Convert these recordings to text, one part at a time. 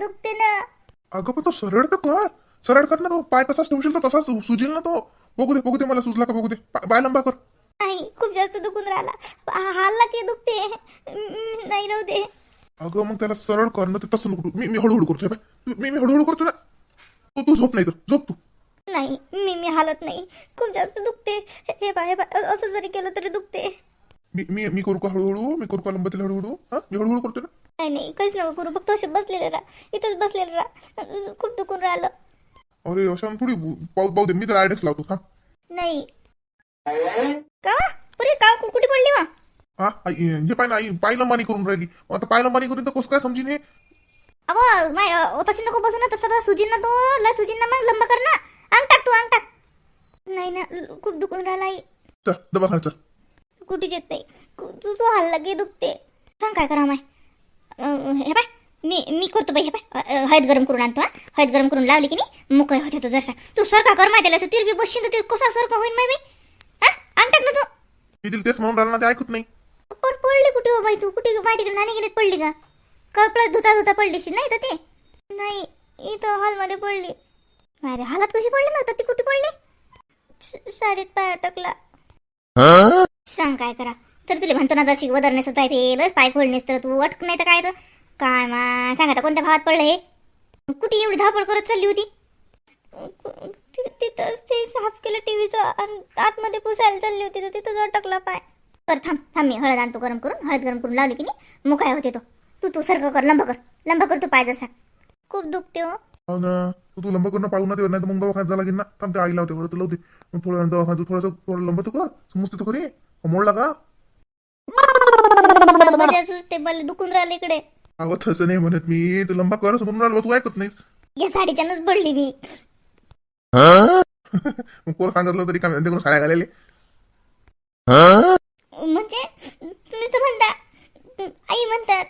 दुखते ना. अगं पण तो सरळ तर कर. सरळ कर ना तो. पाय तसाच ठेवशील तर तसाच सुजील ना तो. बघू दे बघू दे मला सुजला का बघू दे. पा- पाय लंबा कर. नाही खूप जास्त दुखून राहिला. हा- हालला की दुखते. हम्म, नाही राहू दे. अगं मग त्याला सरळ कर ना ते तसं नको. करू. मी मी हळूहळू करतोय बाय. मी मी हळूहळू करतो ना? तू तू झोप नाही तर. झोप तू. नाही मी मी हालत नाही. खूप जास्त दुखते. हे बा हे बा असं जरी केलं तरी दुखते. मी मी मी करू का हळूहळू? मी करू का लंबतील हळूहळू? हा? मी हळूहळू करतो ना? नाही नाही काहीच नको करू फक्त असे बसलेले राहा. इथंच बसलेले राहा. खूप दुखून राहिलं. अरे अशा थोडी पाऊ पाऊ दे मी तर आयडेक्स लावतो हा नाही. का? अरे का? कु- कुठे पडली वा? हा आई, हे पाय ना आई पाय लंबानी करून राहिली. आता पाय लंबानी करून तर कसं काय समजीन हे? अबो माय अ, तशी नको बसू ना तसं सुजीन ना तो लय सुजीन ना मग लंबा कर ना. अंग टाक तू अंग टाक. नाही ना ल- खूप दुखून राहिला आई. चल दवाखान्यात चल. कुठेच येत नाही कु- तू तू हल्ला की दुखते. सांग काय करा माय? हे बाय मी मी करतो बाई हे अ, हळद गरम करून आणतो हा. हळद गरम करून लावली की नाही मोकळे होते तो जरसा. तू सरका कर माहिती असं तिर बी बसशील तर ते कसा सरका होईल माय बाई हा? अंग टाक ना तू. मी तिला तेच म्हणून राहिला ना ते ऐकत नाही. पण पडली कुठे हो बाई तू? कुठे माहिती नाणी गेलीत पडली का कपड्यात धुता धुता पडलीशी नाही तर ते. नाही इथं हॉलमध्ये पडली. अरे हालात कशी पडली मग? तर ती कुठे पडली? साडीत पाय अटकला. सांग काय करा. तर तुला म्हणतो ना जशी वदरण्याचं जाय पेलच पाय खोडणेस तर तू अटक नाही तर काय तर? काय मा सांग आता कोणत्या भावात पडलं हे? कुठे एवढी धावपळ करत चालली होती? तिथंच ते साफ केलं टीव्हीचं आतमध्ये पुसायला चालली होती तर तिथंच अटकला पाय. तर थांब थांब मी हळद आणतो गरम करून. हळद गरम करून लावली की नाही? मुकाय होते तो. तू तू सारखं कर लंबा कर. लंबा कर तू पाय जर खूप दुखते हो. हो ना. तू तू लंब करणं पाळू ना नाही तर मग दवाखान्यात झाला की ना. थांब ते आईला लावते थोडं तुला लावते. मग थोडं दवाखान्यात थोडंसं थोडं लंब तू कर. समजते तू खरी मोडला का? सुचते मला दुखून राहिलं इकडे. अगं तसं नाही म्हणत मी. तू लंबा कर असं म्हणून राहिलो तू ऐकत नाहीस. या साडीच्यानंच पडली मी. मग कोण सांगितलं तरी काय म्हणते साड्या घालेले म्हणजे तुम्ही तर म्हणता आई म्हणतात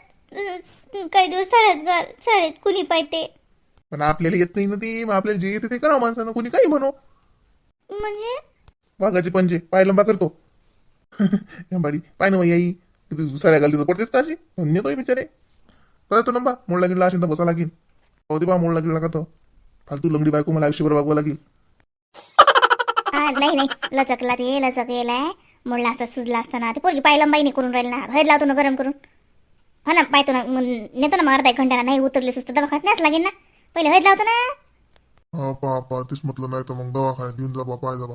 काही दिवस शाळेत घाल शाळेत कुणी पाहिजे पण आपल्याला येत नाही ना ती. मग आपल्याला जे येते ते करा माणसानं. कोणी काही म्हणो. म्हणजे? वाघाचे पंजे. पाय लंबा करतो. बाडी पाय ना आई. तू साड्या घालते तर पडतेच काशी नेतोय बिचारे. करतो लंबा मोडला गेला असेल तर बसा लागेल. हो दे बा मोडला गेला का तर फालतू लंगडी बायको मला आयुष्यभर वागवा लागेल. नाही नाही. लचकला ते लचक येलाय मोडला असता सुजला असताना ते पोरगी पाय लंबाई नाही करून राहील ना. हळद लावतो ना गरम करून. हो ना पाहतो ना मग नेतो ना मग अर्धा एक घंटा नाही उतरले सुस्त दवाखान्यात न्याच लागेल ना. पहिले हळद लावतो ना. हा पा पा तेच म्हटलं नाही तर मग दवाखान्यात घेऊन जा बा पाय जा बा.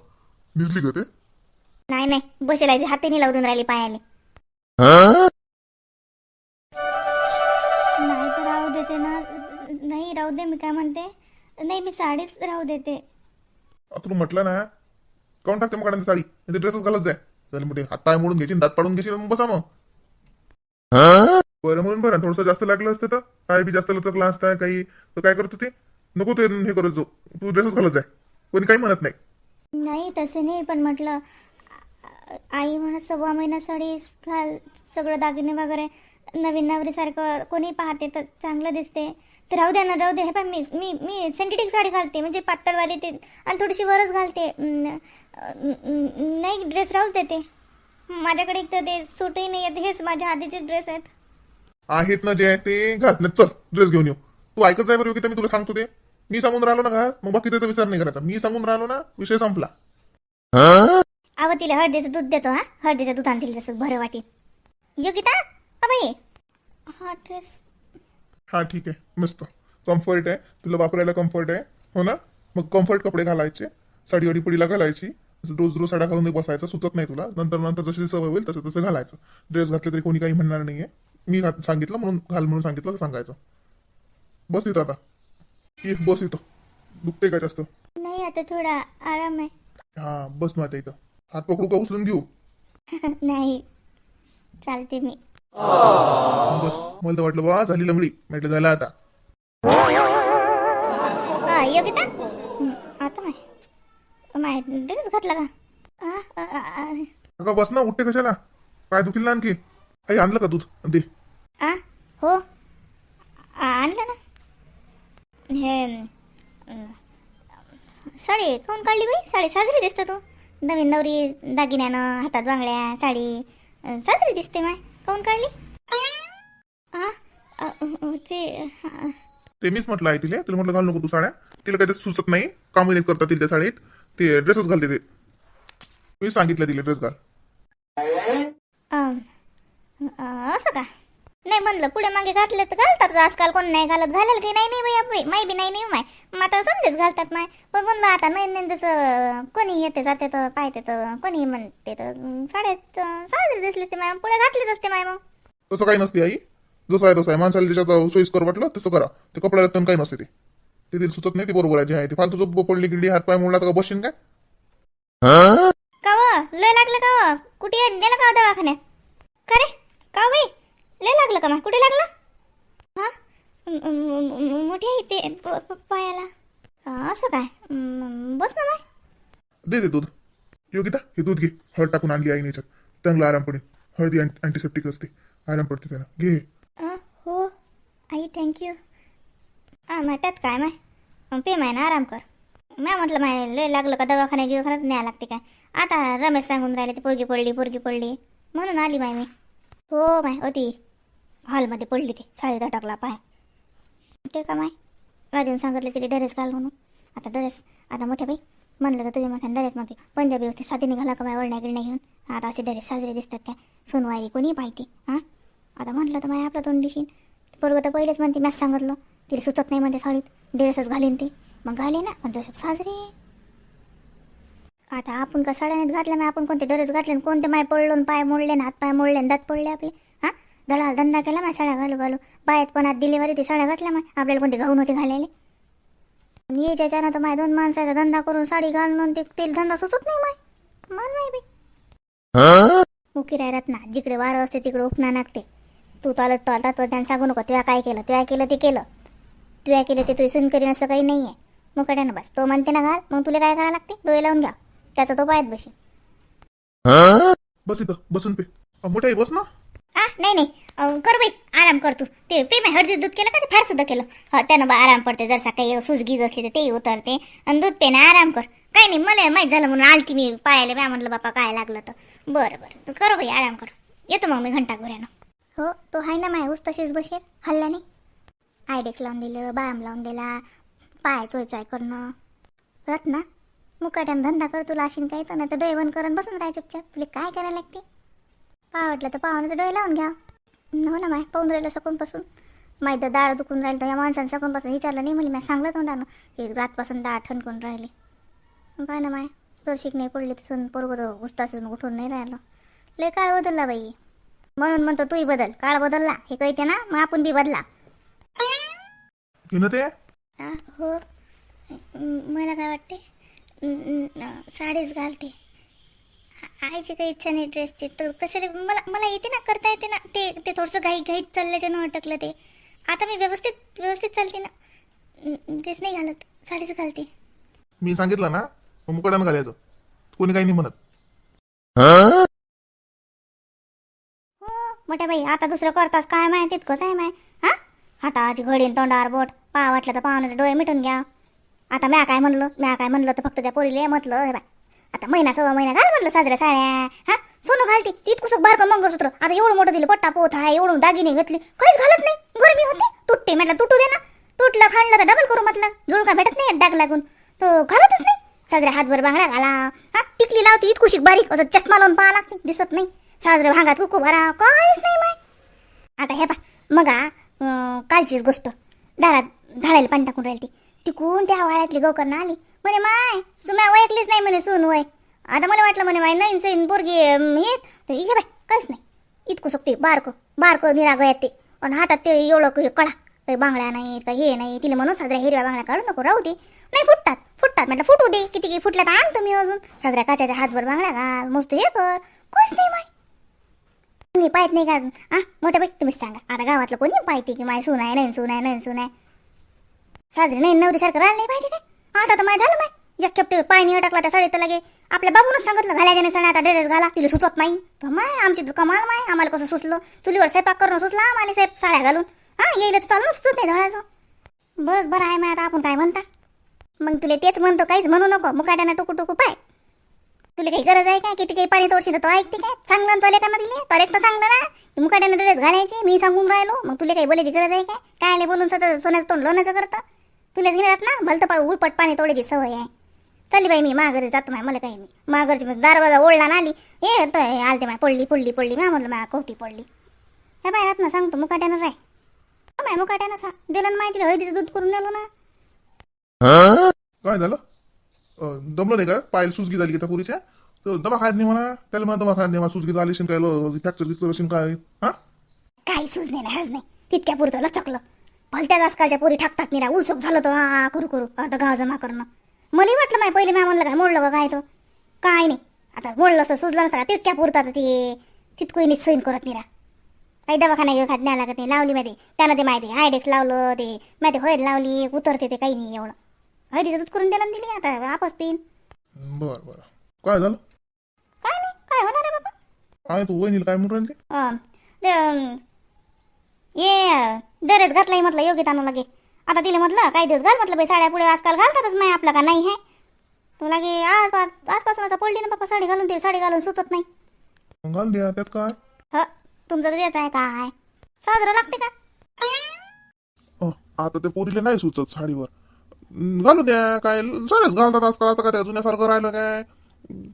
निजली का ते? नाही नाही. बसेल आहे हाताने लावून राहिली पायाले. नाही तर राहू देते ना. नाही राहू दे मी काय म्हणते? नाही मी साडीच राहू देते. तू म्हटलं ना काऊन टाकते मग साडी? नाही ड्रेसच घालत जाय. चल मोठे हात पाय मोडून घ्यायची दात पाडून घ्यायची मग बसा मग. बरं म्हणून बरं थोडंसं जास्त लागलं असतं तर काय बी जास्त लचकला असता काही. तर काय करत होते नको ते हे करत जाऊ. तू ड्रेसच घालत जाय. कोणी काही म्हणत नाही. नाही तसे नाही पण म्हटलं आई म्हणत सव्वा महिना साडी घाल सगळं दागिने वगैरे नवीन नवरीसारखं कोणी पाहते तर चांगलं दिसते. तर राहू द्या ना राहू दे. हे पण मी मी मी सिंथेटिक साडी घालते म्हणजे पातळवाली ते आणि थोडीशी वरच घालते. नाही ड्रेस राहूच देते. माझ्याकडे एक तर ते सूटही नाही आहेत हेच माझ्या आधीचे ड्रेस आहेत. आहेत ना जे आहे ते घाल नाही चल ड्रेस घेऊन येऊ. तू ऐकत जाय बरं योगिता मी तुला सांगतो ते. मी सांगून राहिलो ना घाल. मग बाकी विचार नाही करायचा. मी सांगून राहिलो ना विषय संपला. अव तिला हळदीचं दूध देतो हा? हळदीचं दूध आणतील जसं बरं वाटेल योगिता अबाई हा ड्रेस. हा ठीक आहे. मस्त. कम्फर्ट आहे. तुला वापरायला कम्फर्ट आहे. हो ना? मग कम्फर्ट कपडे घालायचे. साडी अडी पडीला घालायची. रोज रोज साड्या घालून बसायचं. सुचत नाही तुला. नंतर नंतर जशी सवय होईल तसं तसं घालायचं. ड्रेस घातले तरी कोणी काही म्हणणार नाहीये. मी सांगितलं म्हणून घाल म्हणून सांगितलं तर सांगायचं. बस तिथं आता. बस इथं. दुखते का जास्त? नाही आता थोडा आराम आहे. हा बस ना आता इथं. हात पकडू का उचलून घेऊ? नाही. चालते मी. बस. मला तर वाटलं बा झाली लंगडी. म्हटलं झालं आता. आ, योगिता? हं, आता माय माय ड्रेस घातला का? आ, आ, आ, आ, अगं बस ना उठते कशाला? काय दुखील ना आणखी? आई आणलं का दूध? दे. आ हो. आ, आणलं ना. हे अं, साडी कोण काढली बाई? साडी साजरी दिसते तू. नवीन नवरी दागिन्यानं हातात बांगड्या साडी. साजरी दिसते माय. काऊन काढली? ते हा, ते मीच म्हटलं आहे तिला. तिला म्हटलं घालू नको तू साड्या. तिला काही सुचत नाही. काम करता तिला त्या साडीत. ते ड्रेसच घालते ते. मी सांगितलं तिला ड्रेस घाल अं, अं, असं का नाही म्हणलं पुढे मागे घातले तर घालतात आजकाल कोण नाही घालत. घालेल की नाही नाही बाई आपली. माय बी नाही नाही माय. मग आता समजेच घालतात माय. पण म्हणलं आता नाही नाही जसं कोणी येते जाते तर पाहते तर कोणी म्हणते तर साड्यात अं, साडी दिसली असते माय. पुढे घातलीच असते माय मग. तसं काही नसते आई. जसं आहे तसं आहे. माणसाला त्याच्यात सोयीस्कर वाटलं तसं करा. ते कपड्याला तर काही नसते ते. ते तिला सुचत नाही ते बरोबर आहे जे आहे ते. फालतू जो पडली गिडली हात पाय मोडला तर का बसशील काय? का व लय लागलं का व कुठे नेलं का दवाखान्यात? का रे? का बाई? लय लागलं का मग? कुठे लागलं? हा? मोठी आहे ते पायाला. असं काय? बस ना बाय. दे दे दूध. योगिता हे दूध घे. हळद टाकून आणली आईने याच्यात. चांगला आराम पडेल. हळदी अँटीसेप्टिक असते. आराम पडते त्याला. घे. हो. आई थँक्यू त्यात काय माय? पे माय ना आराम कर. मॅ म्हटलं माय लय लागलं का दवाखान्यात गिवाखान्यात न्याय लागते काय? आता रमेश सांगून राहिले ते पोरगी पडली पोरगी पडली. म्हणून आली माय मी. हो माय होती. हॉलमध्ये पडली ती साडीत अटकला पाय. ते का माय? राजून सांगितलं ते ड्रेस घाल म्हणून. आता ड्रेस आता मोठ्या बाई म्हणलं तर तुम्ही माझ्या ड्रेस मध्ये. पंजाबी होते साधी निघाला का माय वळण्या गिरण्या घेऊन? आता असे ड्रेस साजरे दिसतात काय सोनवारी कोणी पाहिजे हां? आता म्हटलं तर माय आपलं तोंड दिशीन बरोबर तर पहिलेच म्हणते मॅच सांगितलं. तिला सुचत नाही म्हणते साडीत. ड्रेसच घालीन ते. मग घाले ना पण जसं साजरे. आता आपण का साड्याने घातल्या मग आपण कोणते ड्रेस घातले आणि कोणते माय पडलो पाय मोडले ना हात पाय मोडले दात पडले आपले? दळा धंदा केला माय साड्या घालू घालू. बायात पण आज डिलिव्हरी ती साड्या घातल्या माय आपल्याला कोणते घाऊन होते घालायले? आणि याच्याच्यानं तर माय दोन माणसाचा धंदा करून साडी घालून ते तेल धंदा सुचत नाही माय. मान नाही बाई. उकी राय रत्ना जिकडे वारं असते तिकडे उपना नागते. तू चालत तो तत्वज्ञान सांगू नको तुया काय केलं तुया केलं ते केलं. तुया केलं ते तुझी सून करीन असं काही नाही आहे मुकाट्यानं बस. तो म्हणते ना घाल मग तुला काय करावं लागते? डोळे लावून घ्या. त्याचा तो पायात बशी बस इथं बसून पे. आई बस ना. आ नाही नाही. करू कर बाई आराम कर तू. ते पे माय हळदी दूध केलं का ते? फार सुद्धा केलं. हा त्यानं बा आराम पडते जरसा काही सुजगीज असली तर तेही उतरते. आणि दूध पेनं आराम कर. काही नाही मला माहीत झालं म्हणून आलती मी पायाला म्या म्हटलं बापा काय लागलं तर. बरं बरं. तू कर बाई आराम कर. येतो मग मी घंटा घोऱ्यानं. हो तो आहे ना माय ऊस तशीच बसेल हल्ला नाही? आयडेक्स लावून दिलं बायाम लावून दिला पाय चोयचाय करणं. रत्ना मुकाट्यानं धंदा कर तुला अशीन काही तर नाही तर डोळे बंद करून बसून राहाय चुपचाप. तुला काय करायला लागते? पावटलं तर पाहुणे तर डोळे लावून घ्या. हो ना माय पाहून राहिलं सकूनपासून माहीत तर डाळ दुखून राहिलं तर या माणसानं सकूनपासून विचारलं नाही म्हणली मी सांगलं तोंडानं की रातपासून डाळ ठणकून राहिली. काय ना माय जर शिक नाही पडली तर सून पोरगं तर उस्तासून उठून नाही राहिलं. लय काळ बदलला बाई. म्हणून म्हणतो तूही बदल काळ बदलला. हे कळते ना? मग आपण बी बदला. ते? हो. म- मला काय वाटते? न- न- साडीच घालते. आईची काही इच्छा नाही ड्रेसची तर कशाला मला मला येते ना करता येते ना. ते ते थोडंसं घाई घाईत चालल्याच्यानं अटकलं ते. आता मी व्यवस्थित व्यवस्थित चालते ना. ड्रेस नाही घालत. साडीच घालते. मी सांगितलं ना मग मुकड्यानं घालायचं. कोणी काही नाही म्हणत. हो मोठ्या बाई आता दुसरं करतास काय माय तितकंच आहे माय. हा? हाताची घडीन तोंडावर बोट. पा वाटलं तर पाहुणे डोळे मिटून घ्या. आता म्या काय म्हणलं? म्या काय म्हणलं तर फक्त त्या पोरीले म्हटलं हे बाय. आता महिना सव्वा महिना घाल म्हटलं साजऱ्या साड्या. हा? सोनं घालते. सुख बारकं मंगळसूत्र. आता एवढं मोठं दिलं पट्टा पोत आहे एवढं दागिने घेतली. काहीच घालत नाही. गरमी होते. तुटते म्हटलं तुटू दे ना. तुटलं खाणलं तर डबल करू म्हटलं. जुळका भेटत नाही डाग लागून. तो घालतच नाही. साजऱ्या हातभर बांगडा घाला. हा? टिकली लावते इतकुशी बारीक. असं चष्मा लावून पाहा लागते. दिसत नाही. साजरे भांगात कुकू भरा. काहीच नाही माय. आता हे पा मगा कालचीच गोष्ट. दारात झाडायला पाणी टाकून राहिली ती तिकून त्या वाळ्यातली गोकर्ण आली. म्हणे माय तुम्ही ओळखलीच नाही म्हणे सून वय. आता मला वाटलं म्हणे माय नाही सैन पोरगी येत हे. तर बाय काहीच नाही. इतकं सुकते बारको बारकं निरागयात ते. आणि हातात ते एवढं कळा. काही बांगड्या नाही काही हे नाही. तिला म्हणून साजऱ्या हिरव्या बांगड्या काढू नको राहू दे. नाही फुटतात फुटतात. म्हटलं फुटू दे. किती की फुटल्या तर आण तुम्ही अजून. साजऱ्या काच्याच्या हातभर बांगड्या घाल मस्त हे कर. काहीच नाही माय. मी पाहत नाही का हा मोठ्या बाई तुम्हीच सांगा. आता गावातलं कोणी पाहते की माय सून आहे नाही सून आहे नाही सून आहे? साजरी नाही नवरीसारखं राहिलं नाही पाहिजे काय? आता तर माय झालं माय. एक खेप पाणी अटकला त्या साडीत लगे आपल्या बाबूनच सांगितलं घालायच्या नाही सण आता ड्रेस घाला. तिला सुचत नाही. तर माय आमची कमाल माय. आम्हाला कसं सुचलं? चुलीवर स्वयंपाक करून सुचला आम्हाला साहेब साड्या घालून. हा येईल तर चालून सुचत नाही धडाचं बस बरं आहे माय आता आपण काय म्हणता? मग तुला तेच म्हणतो काहीच म्हणू नको. मुकाट्यानं टुकू टुकू पाय. तुला काही गरज आहे का किती काही पाणी तोडशील तर तो ऐकते काय? चांगलं तो तुला दिले तर एक तर चांगलं ना मुकाट्यानं ड्रेस घालायचे मी सांगून राहिलो. मग तुला काही बोलायची गरज आहे काय? काय बोलून सतत सोन्याचं तोंड लोण्याचं करतं? तुला घेणार ना? भलतं पा उलपट पाणी तोडायची सवय आहे. चली बाई मी माघारी जातो माय मला काही नाही. माघारची दारवाजा ओढला ना आली. हे तर हे आलते माय पडली पडली पडली. मी म्हणलं माय कोटी पडली. हे बाय ना सांगतो मुकाट्यानं राय. हो माय मुकाट्यानं सांग. दिलं ना माहिती हळदीचं दूध करून नेलो ना. काय झालं? दमलं नाही का? पायल सुजगी झाली का पुरीच्या? तर दवाखान्यात नाही म्हणा. त्याला म्हणा दवाखान्यात नाही. सुजगी झाली शिन काय फ्रॅक्चर गिक्चर असेल काय? हा? काही सूज नाही ना हज नाही. तितक्या पुरतं लचकलं. भलत्याच आजकालच्या पोरी ठाकतात निरा उलसुक झालं तर हा करू करू आता गाव जमा करणं. मला वाटलं माय पहिले मॅ म्हणलं काय मोडलं का काय तो? काय नाही. आता मोडलं असं सुजलं नसतं का? तितक्या पुरतं आता ते. तितकं नीट सोयीन करत निरा. काही दवाखाना घेऊ खात नाही लागत नाही. लावली माहिती. त्यानं ते माहिती आयडेक्स लावलं ते माहिती हळद लावली उतरते ते काही नाही एवढं. हळदीचं दूध करून ना दिली आता वापस पिन. बर बर. काय झालं? काय नाही काय होणार आहे बाबा? आहे तू वहिनीला काय म्हणून राहिली? ये दरेच घातलाय म्हटलं योग्य तानू लगे. आता तिला म्हटलं काही दिवस घाल म्हटलं बाई साड्या पुढे आजकाल घालतातच नाही आपला का नाही आहे तो लागे आज आजपासून आता पडली ना बाप्पा साडी घालून ते साडी घालून सुचत नाही. घाल द्या त्यात काय? ह तुमचं तर देत आहे काय? साजरं लागते का? अं, आता ते पोरीला नाही सुचत साडीवर. अं, घालू द्या काय साड्याच घालतात आजकाल आता काय त्या जुन्यासारखं राहिलं काय?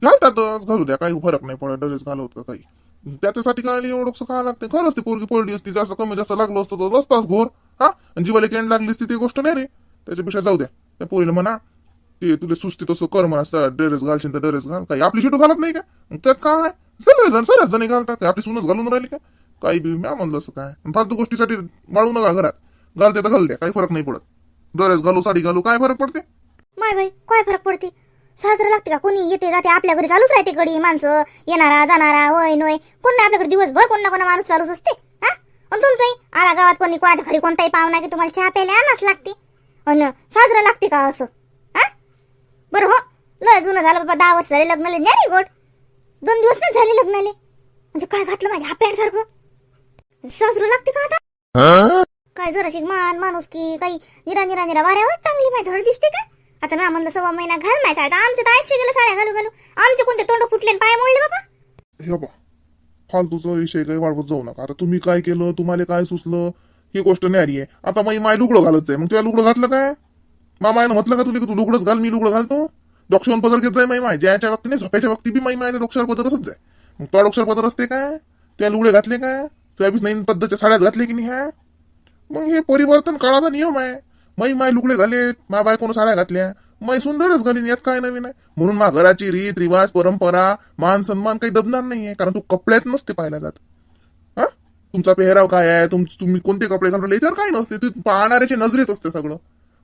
घालतातच घालू द्या काही फरक नाही पडत ड्रेस घालवत का काही. त्याच्यासाठी काय एवढं काय लागते खरंच ती पोरगी पडली असती जास्त कमी जास्त लागलो असतो तर नसताच घोर हा? आणि जीवाला केंड लागली असती ती गोष्ट नाही रे. त्याच्यापेक्षा जाऊ द्या. त्या पोरीला म्हणा ते तुला सुस्ती तसं कर म्हणा ड्रेस घालशील तर ड्रेस घाल. काही आपली शिटू घालत नाही का? त्यात काय? सगळे जण सगळ्याच जणी घालतात काय आपली सुनच घालून राहिली का? काही बी म्या म्हणलं असं काय? फालतू गोष्टीसाठी वाळू नका घरात. घालते तर घाल द्या काही फरक नाही पडत. ड्रेस घालू साडी घालू काय फरक पडते? माय बाई काय फरक पडते? साजरं लागते का? कोणी येते जाते आपल्या घरी चालूच राहते गडी माणसं. येणारा जाणारा होय नोय. कोण आपल्या घरी दिवसभर कोण ना कोणा माणूस चालूच असते हा? आणि तुमचंही? आला गावात कोणी कोणाच्या घरी कोणताही पाहुणा की तुम्हाला चहा प्यायला आणाच लागते. अन साजरं लागते का असं हा? बरं हो. लय जुनं झालं बाबा दहा वर्ष झाले लग्नाले. नाही गोड. दोन दिवस नाही झाले लग्नाले. म्हणजे काय घातलं माझ्या हा पॅन्ट सारखं साजरं लागते का आता? काय जराशी मान माणूस की काही निरा निरा निरा वाऱ्यावर टांगली माहिती धड दिसते का? आता ना म्हणलं सव्वा महिना घाल नाही आता आमचं तर आयुष्य गेलं साड्या घालू घालू. आमचे कोणते तोंड फुटले आणि पाय मोडले बाबा? हे बा फालतूचा विषय काही वाढवत जाऊ नका. आता तुम्ही काय केलं तुम्हाला काय सुचलं ही गोष्ट न्यारी आहे. आता मग माय लुगडं घालत जाय. मग तुला लुगडं घातलं काय? मामायनं म्हटलं का तुला की तू लुगडंच घाल मी लुगडं घालतो? डोक्षावर पदर घेत जाय माई माय. ज्याच्या वक्ती नाही झोपायच्या वक्ती बी माई मायला डोक्षावर पदरच जाय. मग तो डोक्षावर पदर असते काय? त्या लुगडे घातले काय? तुझ्या बीच नवीन पद्धतीच्या साड्यात घातले की नाही ह्या मग हे परिवर्तन काळाचा नियम आहे. माई माय लुगडे घाले मा बायकोनं साड्या घातल्या. माई सुंदरच घालीन यात काय नवीन आहे? म्हणून मा घराची रीत रिवाज परंपरा मान सन्मान काही दबणार नाहीये कारण तू कपड्यात नसते पाहिला जात. हा? तुमचा पेहराव काय आहे? तुम तुम्ही कोणते कपडे घालून याच्यावर काही नसते. तू पाहणाऱ्याच्या नजरेत असते सगळं.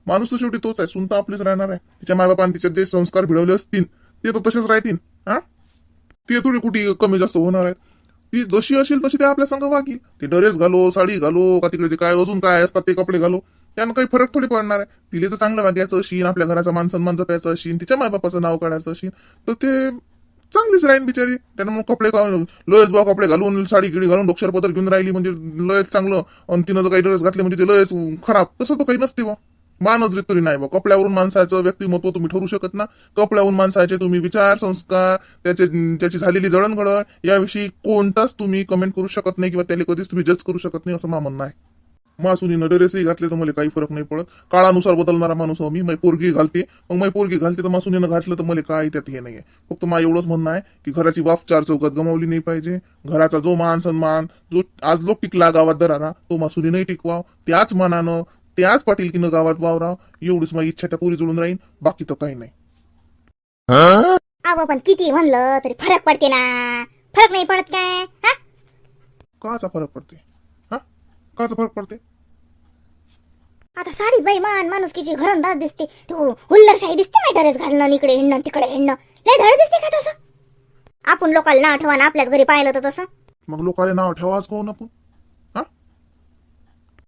माणूस तर शेवटी तोच आहे. सुनता आपलीच राहणार आहे. तिच्या मायबापाने तिच्यात जे संस्कार भिडवले असतील ते तर तसेच राहतील. हा? ते थोडी कुठे कमी जास्त होणार आहेत. ती जशी असेल तशी ते आपल्या संघ वागील. ते ड्रेस घालो साडी घालो का तिकडे जे काय अजून काय असतात ते कपडे घालो. त्यानं काही फरक थोडी पडणार आहे. तिले तर चांगलं वागायचं शीन आपल्या घराचा मान सन्मान जपायचं शीन तिच्या मायबापाचं नाव काढायचं शीन तर ते चांगलीच राहीन बिचारी. त्यानं मग कपडे लयच बा कपडे घालून साडी गिडी घालून डोक्षर घेऊन राहिली म्हणजे लयच चांगलं. आणि तिनं जर काही ड्रेस घातले म्हणजे ते लयच खराब. तसं तर काही नसते बा मानच तरी नाही बा कपड्यावरून माणसाचं व्यक्तिमत्व तुम्ही ठरू शकत ना. कपड्यावरून माणसाचे तुम्ही विचार संस्कार त्याचे त्याची झालेली जळणघडण याविषयी कोणताच तुम्ही कमेंट करू शकत नाही किंवा त्याला कधीच तुम्ही जज करू शकत नाही असं मा म्हणणं आहे. मासुनीनं ड्रेसही घातले तर मला काही फरक नाही पडत. काळानुसार बदलणारा माणूस हो मी मै पोरगी घालते. मग मै पोरगी घालते तर मासुनीनं घातलं तर मला काय त्यात हे नाहीये. फक्त मा एवढंच म्हणणं आहे की घराची वाफ चार चौकात गमावली नाही पाहिजे. घराचा जो मान सन्मान जो आज लोक टिकला गावात दरारा तो मासुनीनंही टिकवाव. त्याच मानानं त्याच पाटीलकीनं गावात वावराव. एवढीच माझी इच्छा त्या पोरी जुळून राहीन. बाकी तर काही नाही. अहो पण किती म्हणलं तरी फरक पडते ना. फरक नाही पडत काय? काचा फरक पडते. हा? काचा फरक पडते? आता साडी बाई मान माणुसकीची घरंदाज दिसते हुल्लरशाही दिसते ना ड्रेस घालणं इकडे हिंडणं तिकडे हिंडणं. लय धड दिसते का तसं? आपण लोकांना नाव ठेवा आपल्याच घरी पाहिलं तर तसं. मग लोकांना नाव ठेवाच कोण आपण? हा?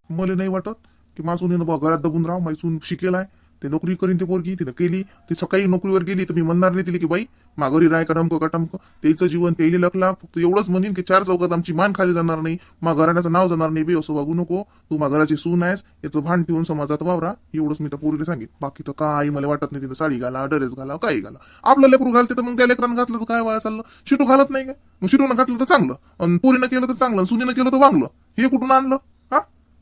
मला नाही वाटत की मासुनीनं बा घरात दबून राहा माझून शिकेल आहे ते नोकरी करीन ते पोरगी तिनं केली. ती सकाळी नोकरीवर गेली तर मी म्हणणार नाही तिला की बाई माघारी राय का टमकं का टमकं? त्याचं जीवन त्याला लकला फक्त एवढंच म्हणेन की चार चौकात आमची मान खाली जाणार नाही. मा घराण्याचं नाव जाणार नाही. बे असं वागू नको. तू मा घराची सून आहेस. याचं भान ठेवून समाजात वावरा. एवढंच मी त्या पोरीला सांगेन. बाकी तर काही मला वाटत नाही तिथं साडी घाला ड्रेस घाला काही घाला. आपलं लेकरू घालते तर मग त्या लेकरानं घातलं तर काय वाया चाललं? शिटू घालत नाही का? मग शिटून घातलं तर चांगलं. आणि पोरीनं केलं तर चांगलं. सुनीनं केलं तर वांगलं. हे कुठून आणलं? हा?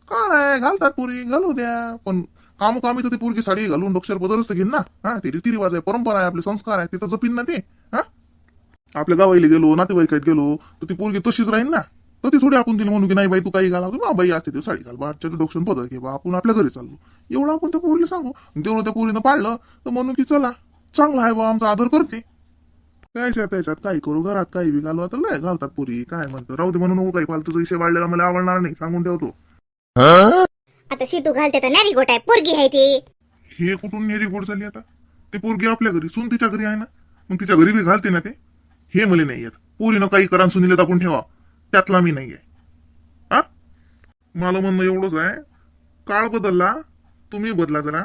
काय घालतात पोरी. घालू द्या. पण कामोकामी तर ती पोरगी साडी घालून डोक्षर बदलच तर घेईन ना. हा ते रीतिरिवाज आहे परंपरा आहे आपले संस्कार आहे ते तर जपीन ना ते हा? आपल्या गावाला गेलो नातेवाईकात गेलो तर ती पोरगी तशीच राहील ना. तर ती थोडी आपण तिला म्हणू की नाही बाई तू काही घाला ना बाई असते ते साडी घाल बाच्या डोक्षण बदल घे बा आपण आपल्या घरी चाललो. एवढं आपण त्या पोरीला सांगू. तेवढं त्या पोरीनं पाळलं तर म्हणू की चला चांगला आहे बा आमचा आदर करते. त्याच्यात त्याच्यात काही करू घरात काही बी घालू आता लय घालतात पोरी काय म्हणतो राहू दे म्हणून काही फालतूचा विषय वाढलेला मला आवडणार नाही सांगून ठेवतो. आता शिटू घालते तर नॅरी गोट आहे पोरगी आहे ती. हे कुठून नेरी गोड झाली आता? ते पोरगी आपल्या घरी सून तिच्या घरी आहे ना? मग तिच्या घरी बी घालते ना ते? हे मला नाही येत. पोरीनं काही करा सुनीला दाबून ठेवा. त्यातला मी नाहीये. हा? मला म्हणणं एवढंच आहे. काळ बदलला तुम्ही बदला जरा.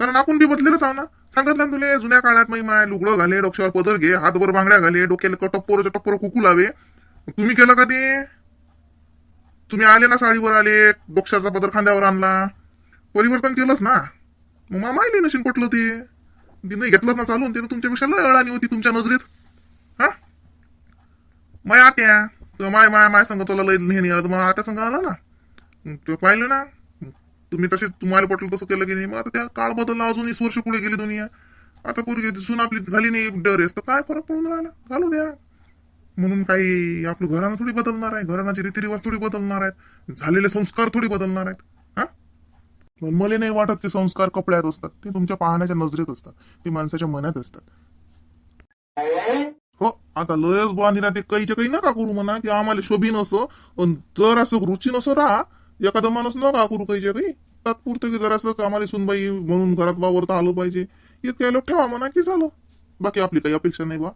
कारण आपण बी बदलेलच आहो ना. सांगितलं ना तुले जुन्या काळात मी माय लुगडं घाले डोक्यावर पदर घे हातभर बांगड्या घाले डोक्याला टप्पोर टप्पोर कुकू लावे. तुम्ही केलं का ते? तुम्ही आले ना साडीवर आले बोक्षाचा पदर खांद्यावर आणला. परिवर्तन केलंच ना. मग मामा आले नशीन पटलं ते. तिने घेतलंच ना चालून ते तर तुमच्यापेक्षा लय अळाणी होती तुमच्या नजरेत. हा? माय आत्या तर माय माय माय संग तुला लय नेहमी आलं. तर मग आता संग आला ना? तो पाहिलं ना? तुम्ही तसे तुम्हाला पटलं तसं केलं की नाही. मग आता त्या काळ बदलला अजून वीस वर्ष पुढे गेली दुनिया. आता पोरगी दिसून आपली झाली नाही डरेस तर काय फरक पडून राहिला? घालू द्या. म्हणून काही आपलं घराणं थोडी बदलणार आहे घराण्याचे रीतिरिवाज थोडी बदलणार आहेत झालेले संस्कार थोडी बदलणार आहेत हा? मला नाही वाटत ते संस्कार कपड्यात असतात ते तुमच्या पाहण्याच्या नजरेत असतात ते माणसाच्या मनात असतात. हो आता लयच बांधिना ते काहीच्या काही नका करू म्हणा की आम्हाला शोभीन असो पण जर असं रुची नसो राहा एखादा माणूस नका करू काहीच्या काही. तात्पुरतं की जरासं असं सुनबाई म्हणून घरात वावरता आलं पाहिजे इतक्या लोक ठेवा म्हणा की झालं. बाकी आपली काही अपेक्षा नाही बा.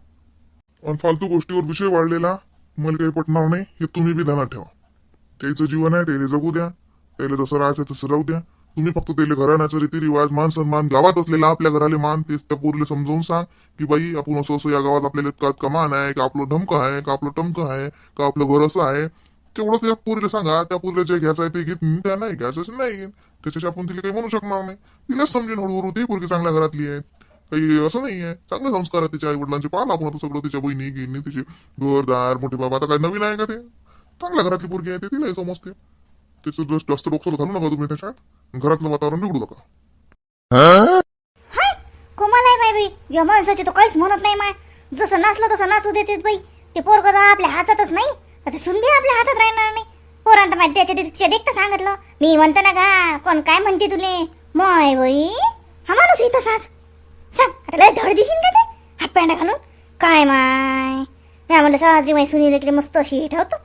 आणि फालतू गोष्टीवर विषय वाढलेला मला काही पटणार नाही हे तुम्ही बी ध्यानात ठेवा. त्याचं जीवन आहे त्याला जगू द्या. त्याला जसं राहायचं तसं राहू द्या. तुम्ही फक्त त्याला घराण्याचा रीतिरिवाज मान सन्मान गावात असलेला आपल्या घराले मान तेच त्या पोरीला समजावून सांग की बाई आपण असं असं या गावात आपल्याला इतका कमान आहे का आपलं ढमक आहे का आपलं टमकं आहे का आपलं घर असं आहे. तेवढं त्या पोरीला सांगा त्या पोरीला जे घ्यायचं आहे ते घेत त्या नाही घ्यायचं नाही. घेत त्याच्याशी आपण तिला काही म्हणू शकणार नाही. तिलाच समजून हळूहळू ते पोरगी चांगल्या घरातली आहे. काही असं नाही आहे चांगले संस्कार आहेत तिच्या आई वडिलांचे पाहिलं आपण आता सगळं तिच्या बहिणी गिनी तिचे घरदार मोठे बाबा. आता काय नवीन आहे का ते? चांगल्या घरातली पोरगी आहे ते तिलाही समजते. त्याचं जास्त- जास्त डोक्याला घालू नका तुम्ही त्याच्यात. घरातलं वातावरण निवडू नका. हाय कोमल आहे बाई बाई. या माणसाची तर काहीच म्हणत नाही माय. जसं नाचलं तसं नाचू देते बाई. ते पोरग आपल्या हातातच नाही. आता सुंदी आपल्या हातात राहणार नाही. पोरांत माहिती त्याच्या तिच्या सांगितलं. मी म्हणतो ना का कोण काय म्हणते तुले? माय बाई. हा माणूस इथं साच. सांग आता लय धड दिशीन का ते? हात पॅन्ट घालून काय माय? नाही म्हणलं सहाजी माय सुनील इकडे मस्त अशी ठेवतो.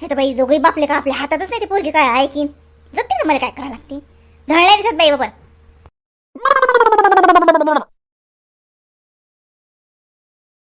हे तर बाई दोघे बापले का आपल्या हातातच नाही ते पोरगी काय ऐकीन? जाते ना मला काय करावं लागते? धड नाही दिसत बाई बाबा.